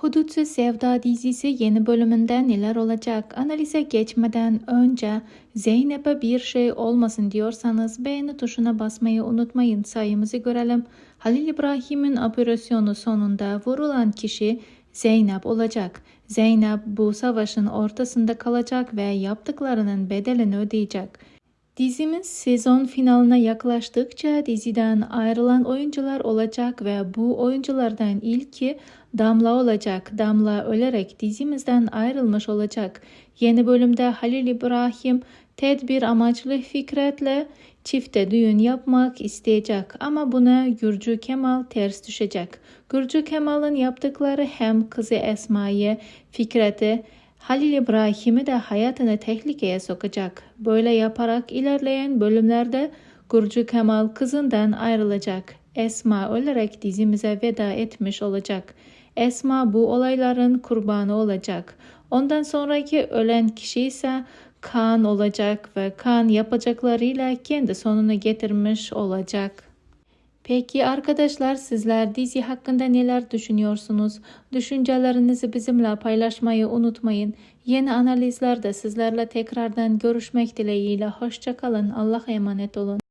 Hudutsuz Sevda dizisi yeni bölümünde neler olacak? Analize geçmeden önce Zeynep'e bir şey olmasın diyorsanız beğeni tuşuna basmayı unutmayın. Sayımızı görelim. Halil İbrahim'in operasyonu sonunda vurulan kişi Zeynep olacak. Zeynep bu savaşın ortasında kalacak ve yaptıklarının bedelini ödeyecek. Dizimiz sezon finaline yaklaştıkça diziden ayrılan oyuncular olacak ve bu oyunculardan ilki Damla olacak. Damla ölerek dizimizden ayrılmış olacak. Yeni bölümde Halil İbrahim tedbir amaçlı Fikret'le çifte düğün yapmak isteyecek ama buna Gürcü Kemal ters düşecek. Gürcü Kemal'ın yaptıkları hem kızı Esma'yı, Fikret'i Halil İbrahim'i de hayatını tehlikeye sokacak. Böyle yaparak ilerleyen bölümlerde Gurcu Kemal kızından ayrılacak. Esma ölerek dizimize veda etmiş olacak. Esma bu olayların kurbanı olacak. Ondan sonraki ölen kişi ise Kaan olacak ve Kaan yapacaklarıyla kendi sonunu getirmiş olacak. Peki arkadaşlar sizler dizi hakkında neler düşünüyorsunuz? Düşüncelerinizi bizimle paylaşmayı unutmayın. Yeni analizlerde sizlerle tekrardan görüşmek dileğiyle. Hoşçakalın. Allah'a emanet olun.